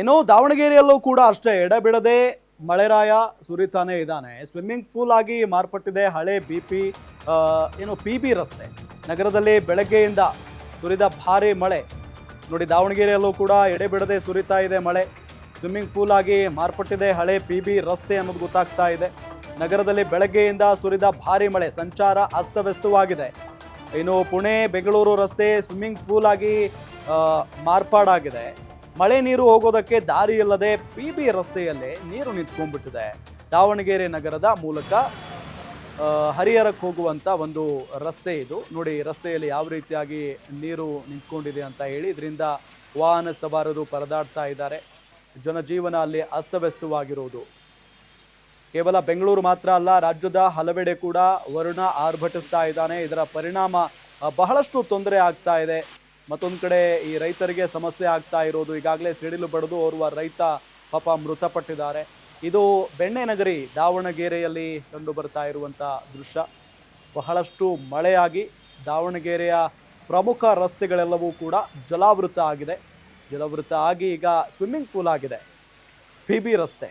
ಇನ್ನು ದಾವಣಗೆರೆಯಲ್ಲೂ ಕೂಡ ಅಷ್ಟೇ, ಎಡಬಿಡದೆ ಮಳೆರಾಯ ಸುರಿತಾನೆ ಇದ್ದಾನೆ. ಸ್ವಿಮ್ಮಿಂಗ್ ಪೂಲ್ ಆಗಿ ಮಾರ್ಪಟ್ಟಿದೆ, ಹಳೆ ಬಿ ಪಿ ಏನು ಪಿ ಬಿ ರಸ್ತೆ. ನಗರದಲ್ಲಿ ಬೆಳಗ್ಗೆಯಿಂದ ಸುರಿದ ಭಾರಿ ಮಳೆ. ನೋಡಿ, ದಾವಣಗೆರೆಯಲ್ಲೂ ಕೂಡ ಎಡೆಬಿಡದೆ ಸುರಿತಾ ಇದೆ ಮಳೆ. ಸ್ವಿಮ್ಮಿಂಗ್ ಪೂಲ್ ಆಗಿ ಮಾರ್ಪಟ್ಟಿದೆ, ಹಳೆ ಪಿ ಬಿ ರಸ್ತೆ ಅನ್ನೋದು ಗೊತ್ತಾಗ್ತಾ ಇದೆ. ನಗರದಲ್ಲಿ ಬೆಳಗ್ಗೆಯಿಂದ ಸುರಿದ ಭಾರಿ ಮಳೆ, ಸಂಚಾರ ಅಸ್ತವ್ಯಸ್ತವಾಗಿದೆ. ಇನ್ನು ಪುಣೆ, ಬೆಂಗಳೂರು ರಸ್ತೆ ಸ್ವಿಮ್ಮಿಂಗ್ ಪೂಲ್ ಆಗಿ ಮಾರ್ಪಾಡಾಗಿದೆ. ಮಳೆ ನೀರು ಹೋಗೋದಕ್ಕೆ ದಾರಿ ಇಲ್ಲದೆ ಪಿ ಬಿ ರಸ್ತೆಯಲ್ಲೇ ನೀರು ನಿಂತ್ಕೊಂಡ್ಬಿಟ್ಟಿದೆ. ದಾವಣಗೆರೆ ನಗರದ ಮೂಲಕ ಹರಿಹರಕ್ಕೆ ಹೋಗುವಂಥ ಒಂದು ರಸ್ತೆ ಇದು. ನೋಡಿ, ರಸ್ತೆಯಲ್ಲಿ ಯಾವ ರೀತಿಯಾಗಿ ನೀರು ನಿಂತ್ಕೊಂಡಿದೆ ಅಂತ ಹೇಳಿ ಇದರಿಂದ ವಾಹನ ಸವಾರರು ಪರದಾಡ್ತಾ ಇದ್ದಾರೆ. ಜನಜೀವನ ಅಲ್ಲಿ ಅಸ್ತವ್ಯಸ್ತವಾಗಿರುವುದು. ಕೇವಲ ಬೆಂಗಳೂರು ಮಾತ್ರ ಅಲ್ಲ, ರಾಜ್ಯದ ಹಲವೆಡೆ ಕೂಡ ವರುಣ ಆರ್ಭಟಿಸ್ತಾ ಇದ್ದಾನೆ. ಇದರ ಪರಿಣಾಮ ಬಹಳಷ್ಟು ತೊಂದರೆ ಆಗ್ತಾ ಇದೆ. ಮತ್ತೊಂದು ಕಡೆ ಈ ರೈತರಿಗೆ ಸಮಸ್ಯೆ ಆಗ್ತಾ ಇರೋದು, ಈಗಾಗಲೇ ಸಿಡಿಲು ಬಡಿದು ಓರ್ವ ರೈತ ಪಾಪ ಮೃತಪಟ್ಟಿದ್ದಾರೆ. ಇದು ಬೆಣ್ಣೆ ನಗರಿ ದಾವಣಗೆರೆಯಲ್ಲಿ ಕಂಡು ಬರ್ತಾ ಇರುವಂಥ ದೃಶ್ಯ. ಬಹಳಷ್ಟು ಮಳೆಯಾಗಿ ದಾವಣಗೆರೆಯ ಪ್ರಮುಖ ರಸ್ತೆಗಳೆಲ್ಲವೂ ಕೂಡ ಜಲಾವೃತ ಆಗಿದೆ. ಜಲಾವೃತ ಆಗಿ ಈಗ ಸ್ವಿಮ್ಮಿಂಗ್ ಪೂಲ್ ಆಗಿದೆ. ಪಿ ಬಿ ರಸ್ತೆ.